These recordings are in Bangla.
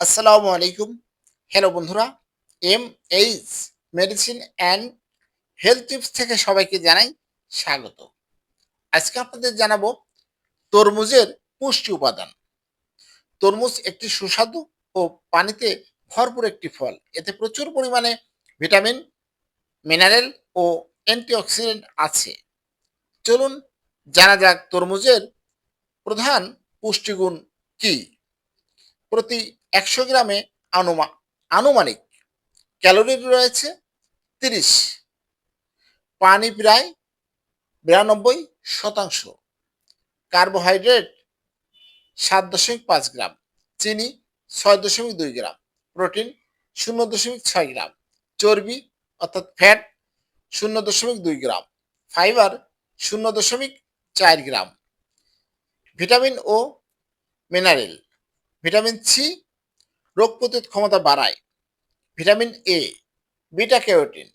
আসসালামু আলাইকুম। হ্যালো বন্ধুরা M H medicine and health tips থেকে সবাইকে জানাই স্বাগত। আজকে আপনাদের জানাব তরমুজের পুষ্টি উপাদান। তরমুজ একটি সুস্বাদু ও পানিতে ভরপুর একটি ফল। এতে প্রচুর পরিমাণে ভিটামিন, মিনারেল ও অ্যান্টিঅক্সিডেন্ট আছে। চলুন জানা যাক তরমুজের প্রধান পুষ্টিগুণ কী। প্রতি একশো গ্রামে আনুমা, আনুমানিক ক্যালোরি রয়েছে তিরিশ। পানি প্রায় বিরানব্বই শতাংশ। কার্বোহাইড্রেট সাত দশমিক পাঁচ গ্রাম, চিনি ছয় দশমিক দুই গ্রাম, প্রোটিন শূন্য দশমিক ছয় গ্রাম, চর্বি অর্থাৎ ফ্যাট শূন্য দশমিক দুই গ্রাম, ফাইবার শূন্য দশমিক চার গ্রাম। ভিটামিন ও মিনারেল ভিটামিন সি রোগ প্রতিরোধ ক্ষমতা বাড়ায়। ভিটামিন এ, বিটা ক্যারোটিন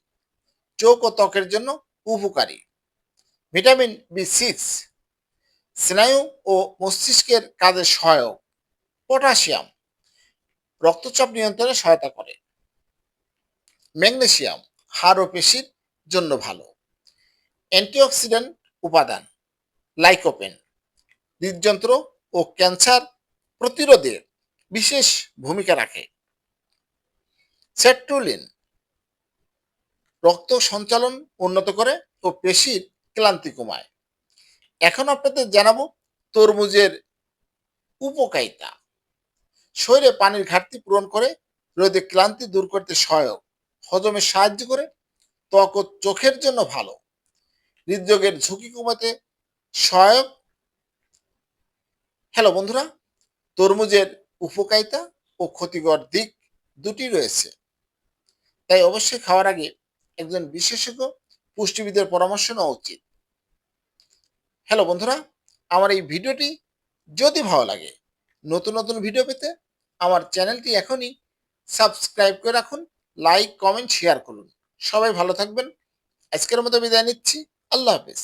চোখ ও ত্বকের জন্য উপকারী। ভিটামিন বি সিক্স, স্নায়ু ও মস্তিষ্কের কাজে সহায়ক। পটাশিয়াম, রক্তচাপ নিয়ন্ত্রণে সহায়তা করে। ম্যাগনেসিয়াম, হাড় ও পেশির জন্য ভালো। অ্যান্টিঅক্সিডেন্ট উপাদান, লাইকোপেন, হৃদযন্ত্র ও ক্যান্সার প্রতিরোধে বিশেষ ভূমিকা রাখে। সেট্রুলিন রক্ত সঞ্চালন উন্নত করে ও পেশির ক্লান্তি কমায়। এখন আপনাদের জানাব তরমুজের উপকারিতা। শরীরে পানির ঘাটতি পূরণ করে রোদে ক্লান্তি দূর করতে সহায়ক। হজমে সাহায্য করে, ত্বক ও চোখের জন্য ভালো। হৃদরোগের ঝুঁকি কমাতে সহায়ক। হ্যালো বন্ধুরা তরমুজের উপকারিতা ও ক্ষতিকর দিক দুটি রয়েছে। তাই অবশ্যই খাওয়ার আগে একজন বিশেষজ্ঞ পুষ্টিবিদের পরামর্শ নেওয়া উচিত। হ্যালো বন্ধুরা, আমার এই ভিডিওটি যদি ভালো লাগে, নতুন নতুন ভিডিও পেতে আমার চ্যানেলটি এখনই সাবস্ক্রাইব করে রাখুন, লাইক, কমেন্ট, শেয়ার করুন। সবাই ভালো থাকবেন। আজকের মতো বিদায় নিচ্ছি। আল্লাহ হাফেজ।